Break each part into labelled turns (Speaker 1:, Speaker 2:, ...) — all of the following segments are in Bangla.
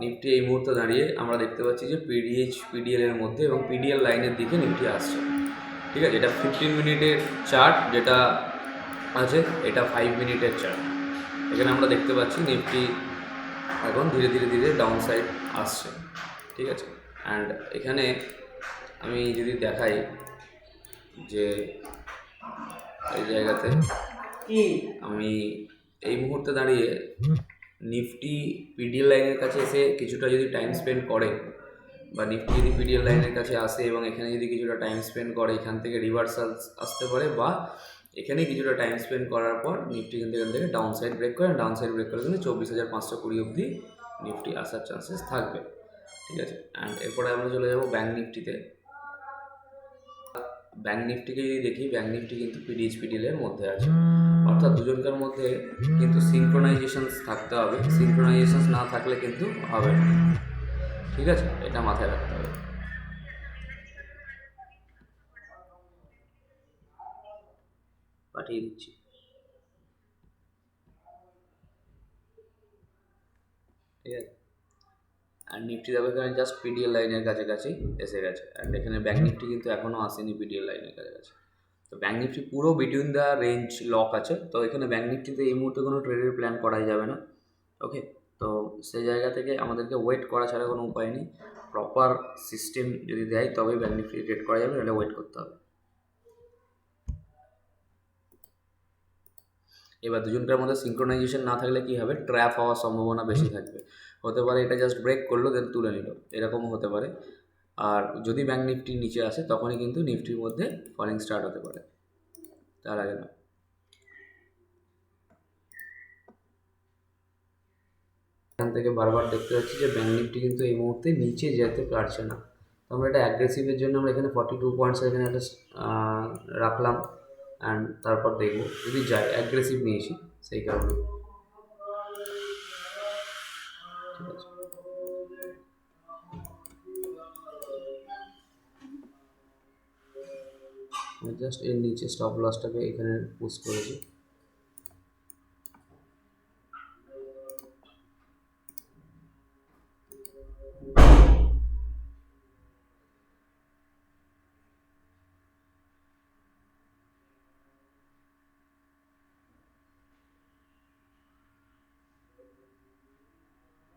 Speaker 1: নিফটি এই মুহূর্তে দাঁড়িয়ে আমরা দেখতে পাচ্ছি যে পিডিএইচ পিডিএল এর মধ্যে এবং পিডিএল লাইনের দিকে নিফটি আসছে। ঠিক আছে এটা ফিফটিন মিনিটের চার্ট যেটা আছে এটা ফাইভ মিনিটের চার্ট এখানে আমরা দেখতে পাচ্ছি নিফটি এখন ধীরে ধীরে ধীরে ডাউন সাইড আসছে। ঠিক আছে অ্যান্ড এখানে আমি যদি দেখাই যে এই জায়গাতে আমি এই মুহূর্তে দাঁড়িয়ে নিফটি পিডিএল লাইনের কাছে এসে কিছুটা যদি টাইম স্পেন্ড করে, বা নিফটি যদি পিডিএল লাইনের কাছে আসে এবং এখানে যদি কিছুটা টাইম স্পেন্ড করে, এখান থেকে রিভার্সাল আসতে পারে, বা এখানে কিছুটা টাইম স্পেন্ড করার পর নিফটি এখান থেকে ডাউন সাইড ব্রেক করে ডাউন সাইড ব্রেক করে কিন্তু চব্বিশ হাজার পাঁচশো কুড়ি অবধি নিফটি আসার চান্সেস থাকবে। ঠিক আছে? অ্যান্ড এরপরে আমরা চলে যাব ব্যাঙ্ক নিফটিতে। ব্যাঙ্ক নিফটিকে যদি দেখি ব্যাঙ্ক নিফটি কিন্তু পিডিএইচ পিডিএল এর মধ্যে আছে। অর্থাৎ দুজনকার মধ্যে কিন্তু সিনক্রোনাইজেশন থাকতে হবে। সিনক্রোনাইজেশন না থাকলে কিন্তু হবে না। ঠিক আছে? এটা মাথায় রাখতে হবে। পাঠিয়ে দিচ্ছি। ঠিক আছে? আর নিফটি দেখো এখানে জাস্ট পিডিএল লাইনের কাছাকাছি এসে গেছে। অ্যান্ড এখানে ব্যাঙ্ক নিফটি কিন্তু এখনও আসেনি পিডিএল লাইনের কাছাকাছি। তো ব্যাঙ্ক নিফটি পুরো বিটুইন দ্য রেঞ্জ লক আছে। তো এখানে ব্যাঙ্ক নিফটিতে এই মুহূর্তে কোনো ট্রেডের প্ল্যান করাই যাবে না। ওকে তো সেই জায়গা থেকে আমাদেরকে ওয়েট করা ছাড়া কোনো উপায় নেই। প্রপার সিস্টেম যদি দেয় তবেই ব্যাঙ্ক নিফটি ট্রেড করা যাবে নাহলে ওয়েট করতে হবে। এবার দুজনকার মধ্যে সিঙ্ক্রোনাইজেশন না থাকলে কী হবে? ট্র্যাপ হওয়ার সম্ভাবনা বেশি থাকবে। হতে পারে এটা জাস্ট ব্রেক করল দেন তুলে নিল। এরকমও হতে পারে। আর যদি ব্যাঙ্ক নিফটি নিচে আসে তখনই কিন্তু নিফটির মধ্যে ফলিং স্টার্ট হতে পারে। তার আগে না। এখান থেকে বারবার দেখতে পাচ্ছি যে ব্যাঙ্ক নিফটি কিন্তু এই মুহূর্তে নিচে যেতে পারছে না। তো আমরা এটা অ্যাগ্রেসিভের জন্য আমরা এখানে ফর্টি টু পয়েন্টস এখানে একটা রাখলাম। অ্যান্ড তারপর দেখব, যদি যায় অ্যাগ্রেসিভ নিয়েছি সেই কারণে। ঠিক আছে। জাস্ট এর নিচে স্টপ লসটাকে এখানে পোস্ট করেছি।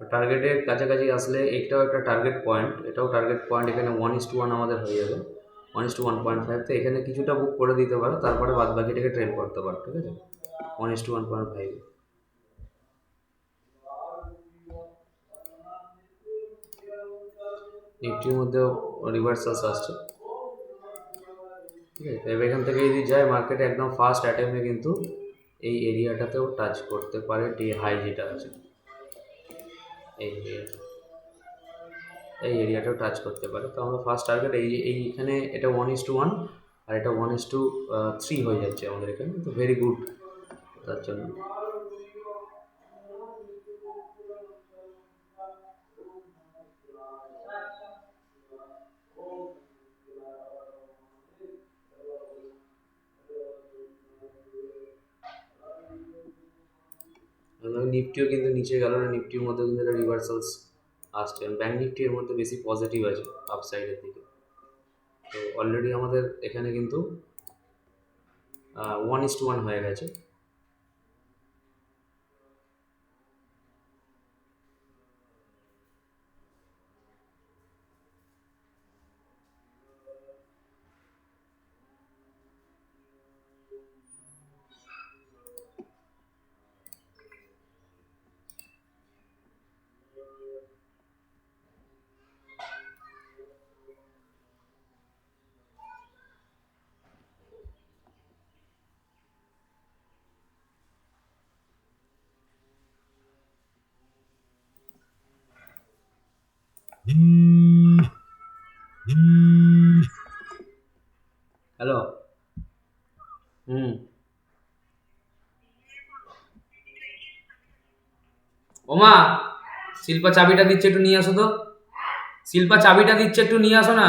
Speaker 1: টার্গেটের কাছাকাছি আসলে এটাও একটা টার্গেট পয়েন্ট এটাও টার্গেট পয়েন্ট এখানে ওয়ান ইস টু ওয়ান আমাদের হয়ে যাবে। One is two one point five তো এখানে কিছুটা বুক করে দিতে পারো, তারপরে বাদ বাকিটাকে ট্রেড করতে পারো, ঠিক আছে? One is two one point five নিফটির মধ্যেও রিভার্সালস আসছে। ঠিক আছে? এবার এখান থেকে যদি যায় মার্কেটে একদম ফার্স্ট অ্যাটেম্পে কিন্তু এই এরিয়াটাতেও টাচ করতে পারে ডি হাই যেটা আছে। এই এই এরিয়াটাও টাচ করতে পারে। তো আমরা ফার্স্ট টার্গেট এই এই এখানে এটা ওয়ান ইস টু ওয়ান আর এটা ওয়ান ইস টু থ্রি হয়ে যাচ্ছে আমাদের এখানে। তো ভেরি গুড তার জন্য। নিফটিও কিন্তু নিচে গেল না, নিফটির মধ্যে কিন্তু একটা রিভার্সালস আসছে। ব্যাঙ্ক নিফটি এর মধ্যে বেশি পজিটিভ আছে আপসাইডের দিকে। তো অলরেডি আমাদের এখানে কিন্তু ওয়ান ইস টু ওয়ান হয়ে গেছে। ওমা, শিল্পা চাবিটা দিচ্ছে একটু নিয়ে আসো তো। শিল্পা চাবিটা দিচ্ছে একটু নিয়ে আসো না।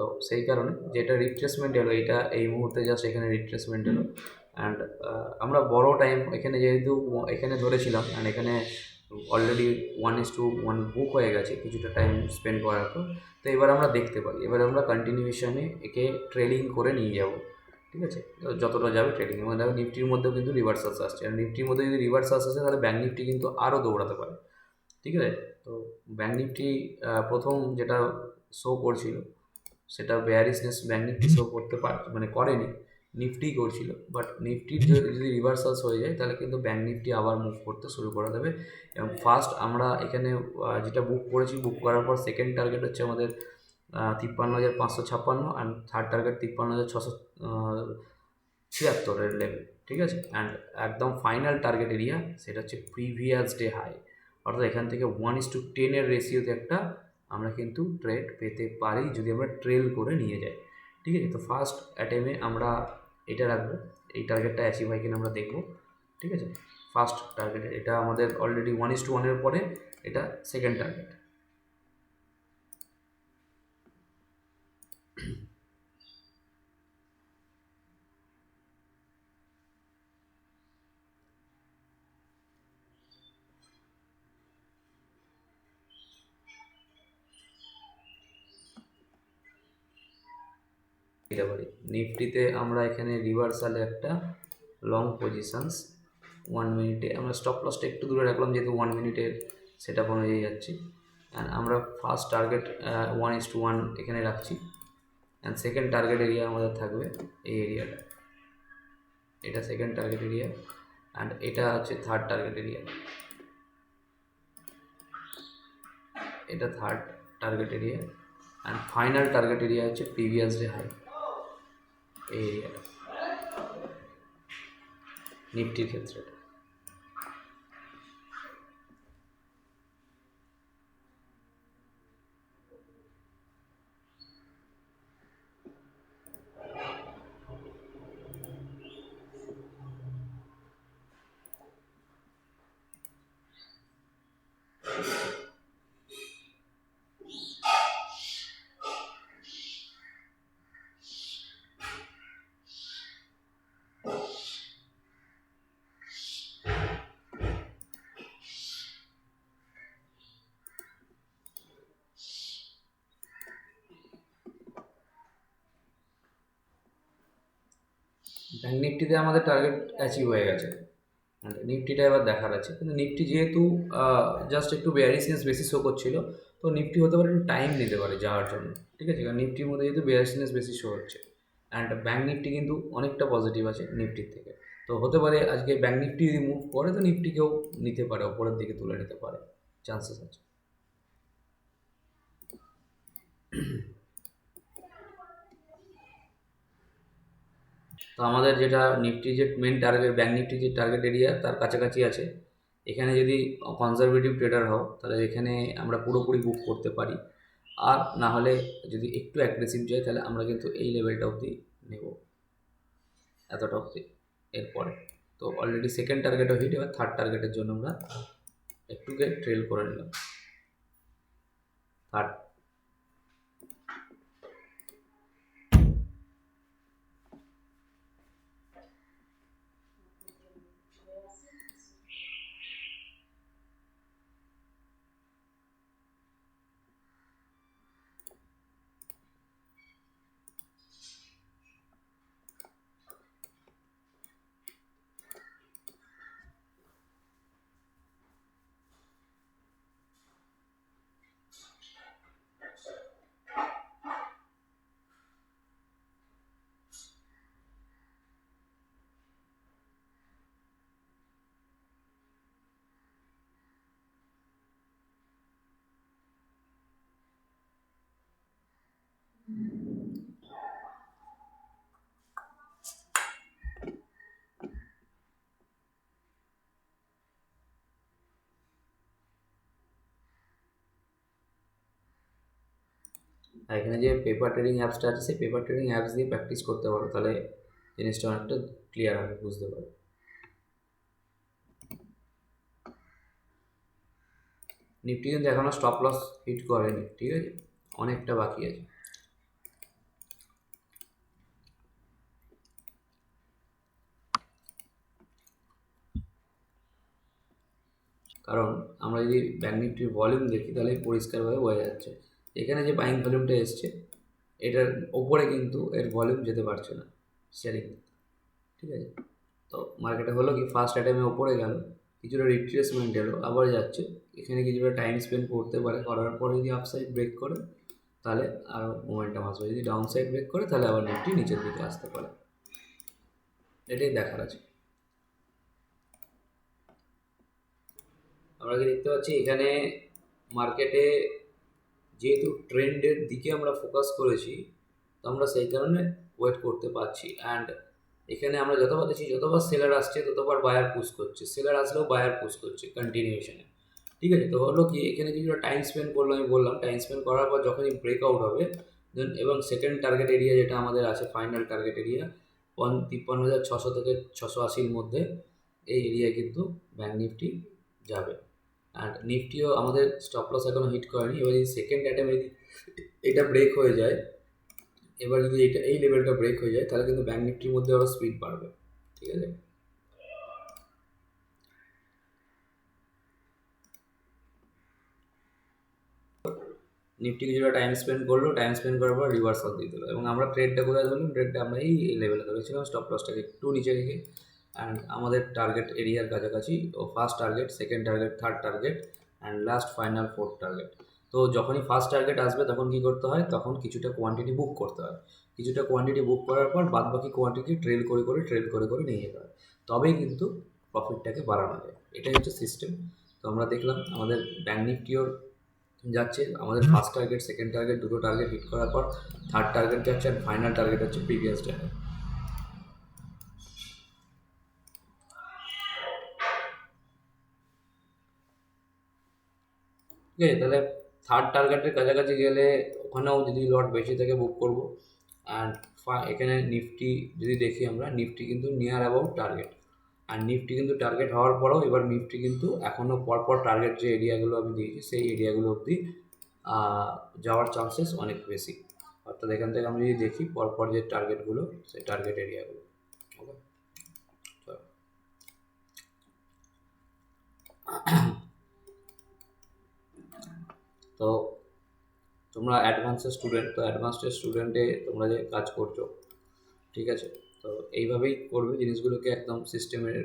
Speaker 1: তো সেই কারণে যেটা রিট্রেসমেন্ট এলো, এটা এই মুহূর্তে জাস্ট এখানে রিট্রেসমেন্ট এলো। অ্যান্ড আমরা বড় টাইম এখানে যেহেতু এখানে ধরেছিলাম অ্যান্ড এখানে already one is two one book হয়ে গেছে কিছুটা টাইম স্পেন্ড করার পর। তো এবার আমরা দেখতে পারি, এবার আমরা কন্টিনিউশনে একে ট্রেডিং করে নিয়ে যাব, ঠিক আছে? তো যতটা যাবে ট্রেডিং এবং দেখো নিফটির মধ্যেও কিন্তু রিভার্সালস আসছে। আর নিফটির মধ্যে যদি রিভার্সালস আসে, তাহলে ব্যাঙ্ক নিফটি কিন্তু আরও দৌড়াতে পারে, ঠিক আছে? তো ব্যাঙ্ক নিফটি প্রথম যেটা শো করছিল সেটা বেয়ারিসনেস ব্যাঙ্ক নিফটি শো করতে পার মানে করেনি নিফটি করছিল। বাট নিফটির যদি রিভার্সালস হয়ে যায়, তাহলে কিন্তু ব্যাঙ্ক নিফটি আবার মুভ করতে শুরু করে দেবে। এবং ফার্স্ট আমরা এখানে যেটা বুক করেছি বুক করার পর সেকেন্ড টার্গেট হচ্ছে আমাদের তিপ্পান্ন হাজার পাঁচশো ছাপ্পান্ন অ্যান্ড থার্ড টার্গেট তিপ্পান্ন হাজার ছশো ছিয়াত্তরের লেভেল ঠিক আছে? অ্যান্ড একদম ফাইনাল টার্গেট এরিয়া সেটা হচ্ছে প্রিভিয়াস ডে হাই অর্থাৎ এখান থেকে ওয়ান ইস টু টেনের রেশিওতে একটা আমরা কিন্তু ট্রেড পেতে পারি যদি আমরা ট্রেল করে নিয়ে যাই। ঠিক আছে? তো ফার্স্ট অ্যাটেমে আমরা এটা রাখব। এই টার্গেটটা অ্যাচিভ হয় কিনা আমরা দেখব। ঠিক আছে? ফার্স্ট টার্গেট এটা আমাদের অলরেডি ওয়ান ইস টু ওয়ানের পরে এটা সেকেন্ড টার্গেট দিতে পারি। নিফটিতে আমরা এখানে রিভার্সালে একটা লং পজিশানস ওয়ান মিনিটে আমরা স্টপ লসটা একটু দূরে রাখলাম, যেহেতু ওয়ান মিনিটের সেট আপ অনুযায়ী যাচ্ছি। অ্যান্ড আমরা first target one is two one এখানে রাখছি। অ্যান্ড সেকেন্ড টার্গেট এরিয়া আমাদের থাকবে এই এরিয়াটা এটা সেকেন্ড টার্গেট এরিয়া অ্যান্ড এটা হচ্ছে থার্ড টার্গেট এরিয়া এটা third target area and final target area হচ্ছে প্রিভিয়াস ডে হাই এই নিফটির ক্ষেত্রে। নিফটিতে আমাদের টার্গেট অ্যাচিভ হয়ে গেছে। নিফটিটা এবার দেখার আছে। কিন্তু নিফটি যেহেতু জাস্ট একটু বেয়ারিসনেস বেশি শো করছিল, তো নিফটি হতে পারে একটু টাইম নিতে পারে যাওয়ার জন্য। ঠিক আছে? কারণ নিফটির মধ্যে যেহেতু বেয়ারিসনেস বেশি শো হচ্ছে। অ্যান্ড ব্যাঙ্ক নিফটি কিন্তু অনেকটা পজিটিভ আছে নিফটির থেকে। তো হতে পারে আজকে ব্যাঙ্ক নিফটি যদি মুভ করে, তো নিফটিকেও নিতে পারে ওপরের দিকে তুলে নিতে পারে। চান্সেস আছে। তো আমাদের যেটা নিফটি যে মেন টার্গেট ব্যাঙ্ক নিফটি যে টার্গেট এরিয়া তার কাছাকাছি আছে। এখানে যদি কনজারভেটিভ ট্রেডার হও, তাহলে এখানে আমরা পুরোপুরি বুক করতে পারি। আর না হলে যদি একটু অ্যাগ্রেসিভ যায়, তাহলে আমরা কিন্তু এই লেভেলটা অবধি নেব। এতটা অবধি। এরপরে, তো অলরেডি সেকেন্ড টার্গেটও হিট এবার থার্ড টার্গেটের জন্য আমরা একটুকে ট্রেল করে নিলাম। থার্ড আর এখানে যে পেপার ট্রেডিং অ্যাপসটা আছে, সেই পেপার ট্রেডিং অ্যাপস দিয়ে প্র্যাকটিস করতে পারো। তাহলে জিনিসটা অনেকটা ক্লিয়ার হবে, বুঝতে পারো নিফটি কিন্তু এখনও স্টপ লস হিট করেনি, ঠিক আছে? অনেকটা বাকি আছে। কারণ আমরা যদি ব্যাঙ্ক নিফটির ভলিউম দেখি, তাহলে পরিষ্কারভাবে বোঝা যাচ্ছে। এখানে যে বাইং ভলিউমটা এসছে, এটার ওপরে কিন্তু এর ভলিউম যেতে পারছে না সেলিং ঠিক আছে? তো মার্কেটে হলো কি ফার্স্ট আইটেমে ওপরে গেল, কিছুটা রিট্রেসমেন্ট এলো, আবার যাচ্ছে, এখানে কিছুটা টাইম স্পেন্ড করতে পারে, করার পরে যদি আপসাইড ব্রেক করে, তাহলে আরও মোমেন্টাম আসবে, যদি ডাউন সাইড ব্রেক করে, তাহলে আবার নিফটি নিচের দিকে আসতে পারে। এটাই দেখার আছে। আমরা কি দেখতে পাচ্ছি, এখানে মার্কেটে যেহেতু ট্রেন্ডের দিকে আমরা ফোকাস করেছি, তো আমরা সেই কারণে ওয়েট করতে পারছি। অ্যান্ড এখানে আমরা যতবার দেখছি, যতবার সেলার আসছে, ততবার বায়ার পুশ করছে। সেলার আসলেও বায়ার পুশ করছে কন্টিনিউশনে ঠিক আছে? তো হলো কি, এখানে কিছুটা টাইম স্পেন্ড করল আমি বললাম টাইম স্পেন্ড করার পর যখনই ব্রেকআউট হবে দেন এবং সেকেন্ড টার্গেট এরিয়া যেটা আমাদের আছে ফাইনাল টার্গেট এরিয়া পন, তিপ্পান্ন হাজার ছশো থেকে ছশো আশির মধ্যে এই এরিয়া কিন্তু ব্যাঙ্ক নিফটি যাবে। অ্যান্ড নিফটিও আমাদের স্টপ লস এখনও হিট করেনি। এবার যদি সেকেন্ড অ্যাটেম্পে যদি এটা ব্রেক হয়ে যায়, এবার যদি এটা, এই লেভেলটা ব্রেক হয়ে যায়, তাহলে কিন্তু ব্যাঙ্ক নিফটির মধ্যে আরও স্পিড বাড়বে। ঠিক আছে? নিফটি কিছুটা টাইম স্পেন্ড করল টাইম স্পেন্ড করার পর রিভার্সাল দিয়ে দিল। এবং আমরা ট্রেডটা কোথায় ধরলাম? ট্রেডটা আমরা এই লেভেলে ধরেছিলাম স্টপ লসটাকে একটু নিচে রেখে অ্যান্ড আমাদের টার্গেট এরিয়ার কাছাকাছি ও first target second target third target and last final fourth target তো যখনই ফার্স্ট টার্গেট আসবে, তখন কী করতে হয়? তখন কিছুটা কোয়ান্টিটি বুক করতে হয়। কিছুটা কোয়ান্টিটি বুক করার পর বাদ বাকি কোয়ান্টিটি ট্রেল করে করে ট্রেল করে করে নিয়ে যেতে হয়। তবেই কিন্তু প্রফিটটাকে বাড়ানো যায়। এটাই হচ্ছে সিস্টেম তো আমরা দেখলাম আমাদের ব্যাঙ্ক নিফটিও যাচ্ছে। আমাদের ফার্স্ট টার্গেট সেকেন্ড টার্গেট দুটো টার্গেট হিট করার পর থার্ড টার্গেট যাচ্ছে আর ফাইনাল টার্গেট হচ্ছে প্রিভিয়াস টার্গেট ঠিক আছে? তাহলে থার্ড টার্গেটের কাছাকাছি গেলে ওখানেও যদি লট বেশি থাকে বুক করব। অ্যান্ড এখানে নিফটি যদি দেখি আমরা নিফটি কিন্তু নিয়ার অ্যাবাউট টার্গেট আর নিফটি কিন্তু টার্গেট হওয়ার পরেও এবার নিফটি কিন্তু এখনও পরপর টার্গেট যে এরিয়াগুলো আমি দিয়েছি, সেই এরিয়াগুলো অবধি যাওয়ার চান্সেস অনেক বেশি। অর্থাৎ এখান থেকে আমি যদি দেখি পরপর যে টার্গেটগুলো সেই টার্গেট এরিয়াগুলো ওকে তো তোমরা অ্যাডভান্সের স্টুডেন্ট তো অ্যাডভান্সের স্টুডেন্টে তোমরা যে কাজ করছ, ঠিক আছে? তো এইভাবেই করবে, জিনিসগুলোকে একদম সিস্টেমের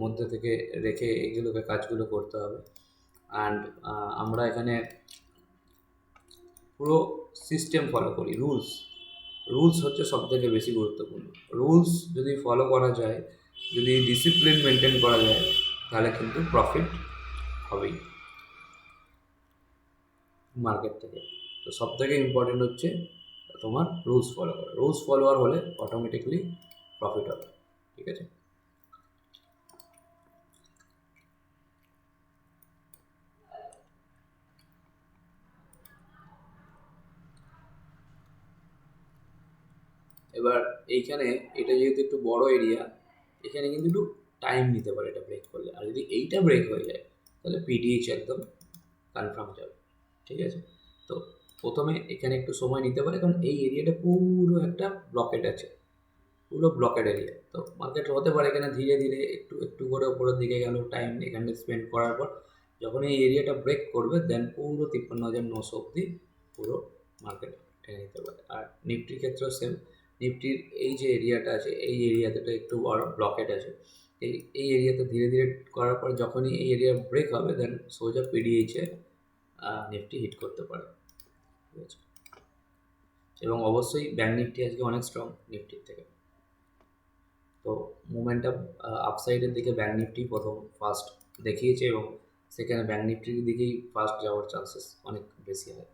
Speaker 1: মধ্যে থেকে রেখে এগুলোকে কাজগুলো করতে হবে। অ্যান্ড আমরা এখানে পুরো সিস্টেম ফলো করি রুলস রুলস হচ্ছে সব থেকে বেশি গুরুত্বপূর্ণ। রুলস যদি ফলো করা যায়, যদি ডিসিপ্লিন মেনটেন করা যায়, তাহলে কিন্তু প্রফিট হবেই। মার্কেট থেকে। তো সব থেকে ইম্পর্টেন্ট হচ্ছে তোমার রুলস ফলো করা। রুলস ফলোয়ার হলে অটোমেটিকলি প্রফিট হবে, ঠিক আছে? এবার এইখানে এটা যেহেতু একটু বড় এরিয়া এখানে কিন্তু একটু টাইম নিতে পারে এটা ব্রেক করলে। আর যদি এইটা ব্রেক হয়ে যায়, তাহলে পিডিএইচ একদম কনফার্ম যাবে। ঠিক আছে? তো প্রথমে এখানে একটু সময় নিতে পারে কারণ এই এরিয়াটা পুরো একটা ব্লকেট আছে। পুরো ব্লকেট এরিয়া তো মার্কেট হতে পারে এখানে ধীরে ধীরে একটু একটু করে উপরের দিকে গেল টাইম এখানে স্পেন্ড করার পর যখন এই এরিয়াটা ব্রেক করবে দেন পুরো তিপ্পান্ন হাজার নশো অব্দি পুরো মার্কেট টেনে নিতে পারে। আর নিফটির ক্ষেত্রেও সেম নিফটির এই যে এরিয়াটা আছে, এই এরিয়াতে একটু বড় ব্লকেট আছে। এই এই এরিয়াতে ধীরে ধীরে করার পর যখনই এই এরিয়া ব্রেক হবে দেন সোজা পিডিএইচে নিফটি হিট করতে পারে। ঠিক আছে? এবং অবশ্যই ব্যাঙ্ক নিফটি আজকে অনেক স্ট্রং নিফটির থেকে। তো মুভমেন্টটা আপসাইডের দিকে ব্যাঙ্ক নিফটি প্রথম ফার্স্ট দেখিয়েছে এবং সেখানে ব্যাঙ্ক নিফটির দিকেই ফার্স্ট যাওয়ার চান্সেস অনেক বেশি হয়।